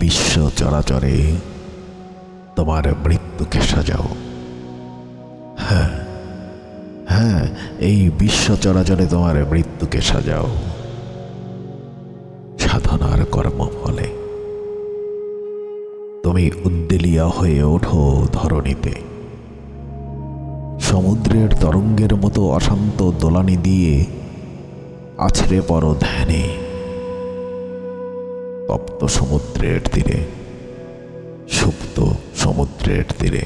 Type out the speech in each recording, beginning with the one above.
বিশ্ব চরাচরে তোমার মৃত্যুকে সাজাও। হ্যাঁ হ্যাঁ এই বিশ্ব চরাচরে তোমার মৃত্যুকে সাজাও। সাধনার কর্মফলে। তুমি উদ্দেলিয়া হয়ে ওঠো ধরণীতে। সমুদ্রের তরঙ্গের মতো অশান্ত দোলানি দিয়ে আছড়ে পড়ো ধ্যানে। তপ্ত সমুদ্রের তীরে, সুপ্ত সমুদ্রের তীরে।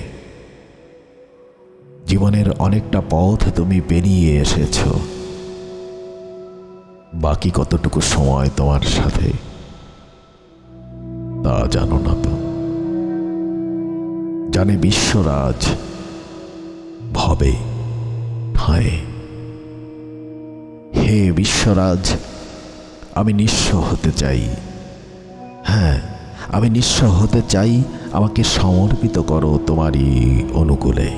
জীবনের অনেকটা পথ তুমি পেরিয়ে এসেছ। বাকি কতটুকু সময় তোমার সাথে, তা জানো না তো। জানে বিশ্বরাজ ভবে হায় হে বিশ্বরাজ, আমি নিঃস্ব হতে চাই। হ্যাঁ আমি নিঃস্ব হতে চাই, আমাকে সমর্পিত করো তোমারই অনুকূলে।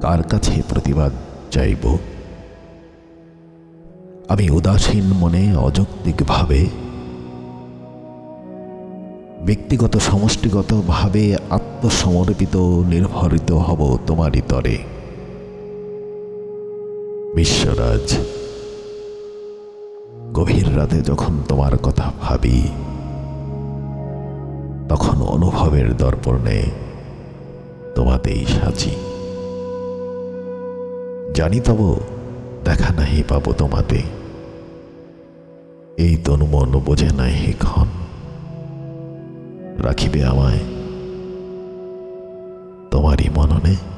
কার কাছে প্রতিবাদ চাইব? আমি উদাসীন মনে অযৌক্তিকভাবে ব্যক্তিগত সমষ্টিগতভাবে আত্মসমর্পিত, নির্ভরিত হব তোমারই তরে। বিশ্বরাজ গভীর রাতে যখন তোমার কথা ভাবি, তখন অনুভবের দর্পণে তোমাতেই সাজি। জানি তব দেখা নাহি পাবো তোমাতে। এই তনুমন বোঝে নাহি ক্ষণ। রাখিবে আমায় তোমারই মননে।